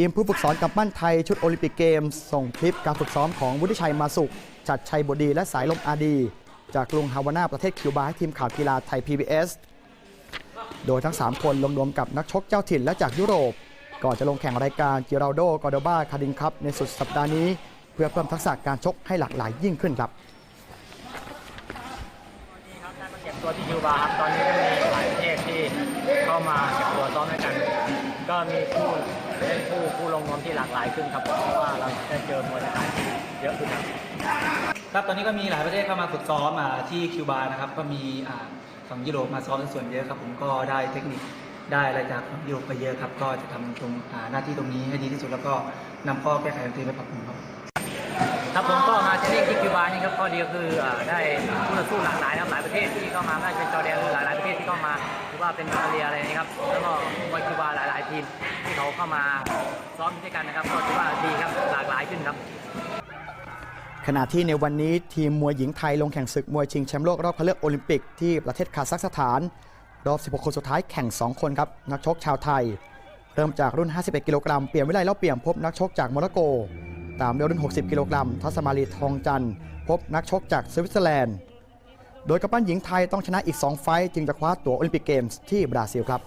ทีมผู้ฝึกสอนกับมั่นไทยชุดโอลิมปิกเกมส่งคลิปการฝึกซ้อมของวุฒิชัยมาสุข จัดชัยบดีและสายลมอาดี จากกรุงฮาวานาประเทศคิวบาให้ทีมข่าวกีฬาไทย PBS โดยทั้ง 3 คนลงนวมกับนักชกเจ้าถิ่นและจากยุโรป ก่อนจะลงแข่งรายการจิราโดกอร์โดบาคาดินคัพในสุดสัปดาห์นี้ เพื่อเพิ่มทักษะการชกให้หลากหลายยิ่งขึ้นครับนี่ครับได้มาเก็บตัวที่คิวบาครับตอนนี้ก็มีหลายประเทศที่เข้ามาเก็บตัวซ้อมด้วยกัน ก็มีผู้เล่นผู้ผู้ลงนวมที่หลากหลายขึ้นครับผมเพราะว่าเราได้เจอมวยไทยเยอะขึ้นครับครับตอนนี้ก็มีหลายประเทศเข้ามาฝึกซ้อมอ่าที่คิวบานะครับก็มีอ่าฝั่งยุโรปมาซ้อมเป็นส่วนเยอะครับผมก็ได้เทคนิคได้อะไรจากฝั่งยุโรปไปเยอะครับ ก็จะทำตรงอ่าหน้าที่ตรงนี้ให้ดีที่สุดแล้วก็นำข้อแก้ไขของตัวเองไปปรับปรุงครับครับผมก็มาเ่งที่คิวบานี่ครับข้อดีก็คือได้ผู้ต่อสู้หลากหลายนะครับหลายประเทศที่เข้ามาไม่ว่าจะเป็นจอร์แดนหรือหลายๆประเทศที่เข้ามาหรือว่าเป็นออสเตรเลียอะไรนี้ครับ แล้วก็มวยคิวบาหลาย ๆ ทีมที่เขาเข้ามาซ้อมด้วยกันนะครับก็ถือว่าดีครับหลากหลายขึ้นครับขณะที่ในวันนี้ทีมมวยหญิงไทยลงแข่งศึกมวยชิงแชมป์โลกรอบคัดเลือกโอลิมปิกที่ประเทศคาซัคสถาน รอบ 16 คนสุดท้ายแข่ง 2 คนครับนักชกชาวไทย เริ่มจากรุ่น 51 กิโลกรัมเปลี่ยนวิไลเล่าเปลี่ยมพบนักชกจากโมร็อกโก ตามเรือรุ่น 60 กิโลกรัม ทัศมาลีทองจันทร์ พบนักชกจากสวิตเซอร์แลนด์ โดยกัปตันหญิงไทยต้องชนะอีก 2 ไฟต์จึงจะคว้าตั๋วโอลิมปิกเกมส์ที่บราซิลครับ